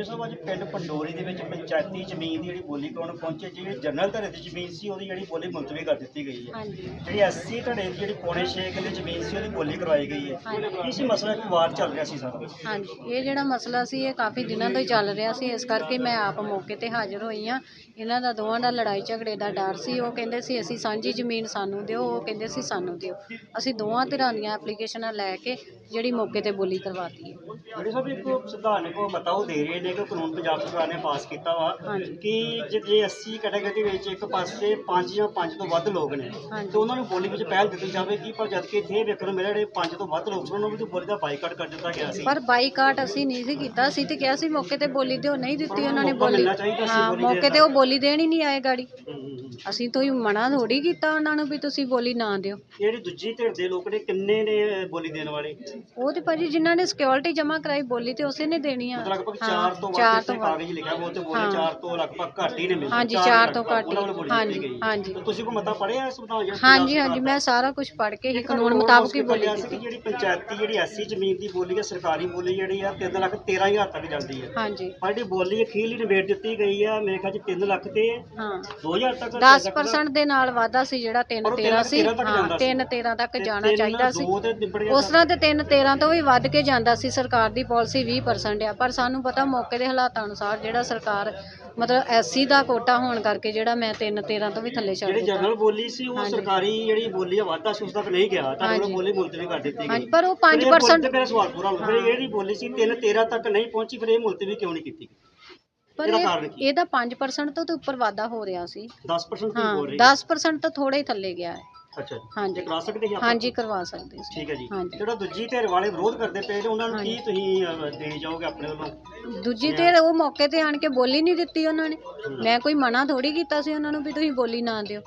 Video ਸਾਹਿਬ ਅੱਜ ਪਿੰਡ ਪੰਡੋਰੀ ਦੇ ਵਿੱਚ ਪੰਚਾਇਤੀ ਜ਼ਮੀਨ ਦੀ ਜਿਹੜੀ ਬੋਲੀ ਕਰਾਉਣ ਪਹੁੰਚੇ ਜਿਹੜੀ ਜਨਰਲ ਧੜੇ ਦੀ ਜ਼ਮੀਨ ਸੀ ਉਹਦੀ ਜਿਹੜੀ ਬੋਲੀ ਮੁਲਤਵੀ ਕਰ ਦਿੱਤੀ ਗਈ ਹੈ। ਜਿਹੜੀ ਐਸਸੀ ਧੜੇ ਦੀ ਜਿਹੜੀ ਪੌਣੇ 6 ਕਿੱਲੇ ਜ਼ਮੀਨ ਸੀ ਉਹਦੀ ਬੋਲੀ ਕਰਵਾਈ ਗਈ ਹੈ। ਹਾਂਜੀ। ਕੀ ਸੀ ਮਸਲਾ ਕਿ ਵਾਰ ਚੱਲ ਰਿਹਾ ਸੀ ਸਾਰਾ? ਹਾਂਜੀ ਇਹ ਜਿਹੜਾ ਮਸਲਾ ਸੀ ਇਹ ਕਾਫੀ ਦਿਨਾਂ ਤੋਂ ਹੀ ਚੱਲ ਰਿਹਾ ਸੀ। ਇਸ ਕਰਕੇ ਮੈਂ ਆਪ ਮੌਕੇ ਤੇ ਹਾਜ਼ਰ ਹੋਈ ਹਾਂ। ਇਹਨਾਂ ਦਾ ਦੋਵਾਂ ਦਾ ਲੜਾਈ ਝਗੜੇ ਦਾ ਡਰ ਸੀ। ਉਹ ਕਹਿੰਦੇ ਸੀ ਅਸੀਂ ਸਾਂਝੀ ਜ਼ਮੀਨ ਸਾਨੂੰ ਦਿਓ ਉਹ ਕਹਿੰਦੇ ਸੀ ਸਾਨੂੰ ਦਿਓ। ਅਸੀਂ ਦੋਵਾਂ ਧਿਰਾਂ ਦੀਆਂ ਐਪਲੀਕੇਸ਼ਨਾਂ ਲੈ ਕੇ ਜਿਹੜੀ ਮੌਕੇ ਤੇ ਬੋਲੀ ਕਰਵਾਤੀ ਹੈ ਜਿਹੜੇ ਸਾਹਿਬ ਇੱਕ ਸੰਵਿਧਾਨਕ ਉਹ ਮਤਾ ਉਹ ਦੇ ਰਹੇ ਨੇ ਕਿ ਕਾਨੂੰਨ ਪੰਜਾਬ ਸਰਕਾਰ ਨੇ ਪਾਸ ਕੀਤਾ ਵਾ ਹਾਂਜੀ। ਕਿ ਜੇ- ਜੇ 80 ਕੈਟਾਗਰੀ ਵਿੱਚ ਇੱਕ ਪਾਸੇ ਪੰਜ ਜਾਂ ਪੰਜ ਤੋਂ ਵੱਧ ਲੋਕ ਨੇ ਹਾਂਜੀ। ਤੇ ਉਹਨਾਂ ਨੂੰ ਬੋਲੀ ਵਿੱਚ ਪਹਿਲ ਦਿੱਤੀ ਜਾਵੇਗੀ ਪਰ ਜਦ ਕਿ ਇੱਥੇ ਵੇਖਣ ਨੂੰ ਮਿਲਿਆ ਜਿਹੜੇ ਪੰਜ ਤੋਂ ਵੱਧ ਲੋਕ ਸੀ ਉਹਨਾਂ ਨੂੰ ਵੀ ਬੋਲੀ ਦਾ ਬਾਈਕਾਟ ਕਰ ਦਿੱਤਾ ਗਿਆ ਸੀ ਪਰ ਬਾਈਕਾਟ ਅਸੀਂ ਨਹੀਂ ਸੀ ਕੀਤਾ ਅਸੀਂ ਤੇ ਕਿਹਾ ਸੀ ਮੌਕੇ ਤੇ ਬੋਲੀ ਦਿਓ ਨਹੀਂ ਦਿੱਤੀ ਉਹਨਾਂ ਨੇ ਬੋਲੀ ਹਾਂ ਮੌਕੇ ਤੇ ਉਹ ਬੋਲੀ ਦੇਣ ਹੀ ਨਹੀਂ ਆਏ ਗਾੜੀ। ਅਸੀਂ ਤੋਂ ਹੀ ਮਨਾ ਥੋੜੀ ਕੀਤਾ ਉਹਨਾਂ ਨੂੰ ਵੀ ਤੁਸੀਂ ਬੋਲੀ ਨਾ ਦਿਓ ਜਿਹੜੀ ਦੂਜੀ ਧਿਰ ਦੇ ਲੋਕ ਨੇ ਕਿੰਨੇ ਨੇ ਬੋਲੀ ਦੇਣ ਵਾਲੇ ਉਹ ਤੇ ਭਾਜੀ ਜਿਨ੍ਹਾਂ ਨੇ ਸਿਕਿਉਰਿਟੀ ਜਮ੍ਹਾਂ ਕਰਾਈ ਬੋਲੀ ਤੇ ਉਸੇ ਨੇ ਦੇਣੀ ਆ ਲਗਭਗ ਹਾਂ, 4 ਤੋਂ ਵੱਧ ਵੱਧ। ਕਾਗਜ਼ ਲਿਖਿਆ ਉਹ ਤੇ ਬੋਲੀ ਹਾਂ। 4 ਤੋਂ ਲਗਭਗ ਘੱਟ ਹੀ ਨੇ ਮਿਲਦੇ ਹਾਂਜੀ, ਚਾਰ ਚਾਰ ਤੋਂ ਘੱਟ ਹੀ। ਹਾਂਜੀ। ਹਾਂਜੀ। ਤੁਸੀਂ ਕੋਈ ਮਤਾ ਪੜਿਆ ਇਸ ਸੰਵਿਧਾਨ ਜਿਹੜਾ ਹਾਂਜੀ ਪੰਜਾਬ ਹਾਂਜੀ ਸਰਕਾਰ ਮੈਂ ਸਾਰਾ ਕੁਝ ਪੜ੍ਹ ਕੇ ਹੀ ਕਾਨੂੰਨ ਮੁਤਾਬਕ ਹੀ ਬੋਲੀ ਸੀ ਕਿ ਕੀਤੀ ਜਿਹੜੀ ਪੰਚਾਇਤੀ ਜਿਹੜੀ ਐਸੀ ਜ਼ਮੀਨ ਦੀ ਬੋਲੀ ਹੈ ਸਰਕਾਰੀ ਬੋਲੀ ਜਿਹੜੀ ਆ 3 ਲੱਖ 13000 ਤੱਕ ਜਾਂਦੀ ਹੈ ਹਾਂਜੀ ਪਰ ਜਿਹੜੀ ਬੋਲੀ ਅਖੀਰਲੀ ਨਿਬੇੜ ਦਿੱਤੀ ਗਈ ਆ ਮੇਰੇ ਖਿਆਲ ਚ 3 ਲੱਖ ਤੇ ਹਾਂ 2000 ਤੱਕ 10% ਦੇ ਨਾਲ ਵਾਧਾ ਸੀ ਜਿਹੜਾ 3 ਪਰ ਉਹ 13 ਸੀ। 13 ਤੱਕ ਹਾਂ ਜਾਂਦਾ ਸੀ। 3 13 ਤੱਕ ਜਾਣਾ ਚਾਹੀਦਾ ਸੀ। ਉਸ ਤਰ੍ਹਾਂ ਤੇ 3 13 ਤੋਂ ਵੀ ਵੱਧ ਕੇ ਜਾਂਦਾ ਸੀ ਸਰਕਾਰ ਦੀ ਪਾਲਿਸੀ 20% ਆ। ਪਰ ਸਾਨੂੰ ਪਤਾ ਮੌਕੇ ਦੇ ਹਾਲਾਤਾਂ ਅਨੁਸਾਰ ਜਿਹੜਾ ਸਰਕਾਰ ਮਤਲਬ ਐਸਸੀ ਦਾ ਕੋਟਾ ਹੋਣ ਕਰਕੇ ਜਿਹੜਾ ਮੈਂ 3 13 ਤੋਂ ਵੀ ਥੱਲੇ ਛੱਡ ਜਿਹੜੀ ਦਿੱਤਾ। ਜਨਰਲ ਬੋਲੀ ਸੀ ਉਹ। ਸਰਕਾਰੀ ਜਿਹੜੀ ਬੋਲੀ ਆ ਵਾਧਾ ਸੀ ਉਸ ਤੱਕ ਨਹੀਂ ਗਿਆ। ਤਾਂ ਉਹ। ਬੋਲੀ ਮੁਲਤਵੀ ਕਰ ਦਿੱਤੀ ਗਈ। ਪਰ ਉਹ ਫਿਰ ਇਹ ਬੋਲੀ 5% ਤੇ ਮੇਰਾ ਸਵਾਲ ਪੂਰਾ ਹੋ ਗਿਆ ਜਿਹੜੀ ਬੋਲੀ ਸੀ 3 13 ਤੱਕ ਨਹੀਂ ਪਹੁੰਚੀ ਫਿਰ ਇਹ ਮੁਲਤਵੀ ਕਿਉਂ ਨਹੀਂ ਕੀਤੀ ਪਰ ਇਹਦਾ ਇਹ- ਕੀ? ਇਹਦਾ 5% ਤੋਂ ਤੇ ਉੱਪਰ ਵਾਧਾ ਹੋ ਰਿਹਾ ਸੀ। 10% ਦੀ ਹਾਂ ਬੋਲ ਰਹੀ 10% ਤੋਂ ਥੋੜਾ ਹੀ ਥੱਲੇ ਗਿਆ ਹੈ। ਅੱਛਾ ਜੀ। ਹਾਂਜੀ। ਇਹ ਕਰਾ ਸਕਦੇ ਆਪਾਂ? ਹਾਂਜੀ ਕਰਵਾ ਸਕਦੇ ਸੀ। ਠੀਕ ਹੈ ਜੀ। ਹਾਂਜੀ। ਜਿਹੜਾ ਦੂਜੀ ਧਿਰ ਵਾਲੇ ਵਿਰੋਧ ਕਰਦੇ ਪਏ ਨੇ ਉਹਨਾਂ ਨੂੰ ਕੀ ਹਾਂਜੀ। ਤੁਸੀਂ ਅਹ, ਦੇਣੀ ਚਾਹੋਗੇ ਆਪਣੇ ਵੱਲੋਂ? ਦੂਜੀ ਤੇ ਉਹ ਮੌਕੇ ਤੇ ਆਣ ਕੇ ਬੋਲੀ ਨਹੀਂ ਦਿੱਤੀ ਉਹਨਾਂ ਨੇ। ਮੈਂ ਕੋਈ ਮਨਾ ਥੋੜੀ ਕੀਤਾ ਸੀ ਉਹਨਾਂ ਨੂੰ ਵੀ ਤੁਸੀਂ ਬੋਲੀ ਨਾ ਦਿਓ।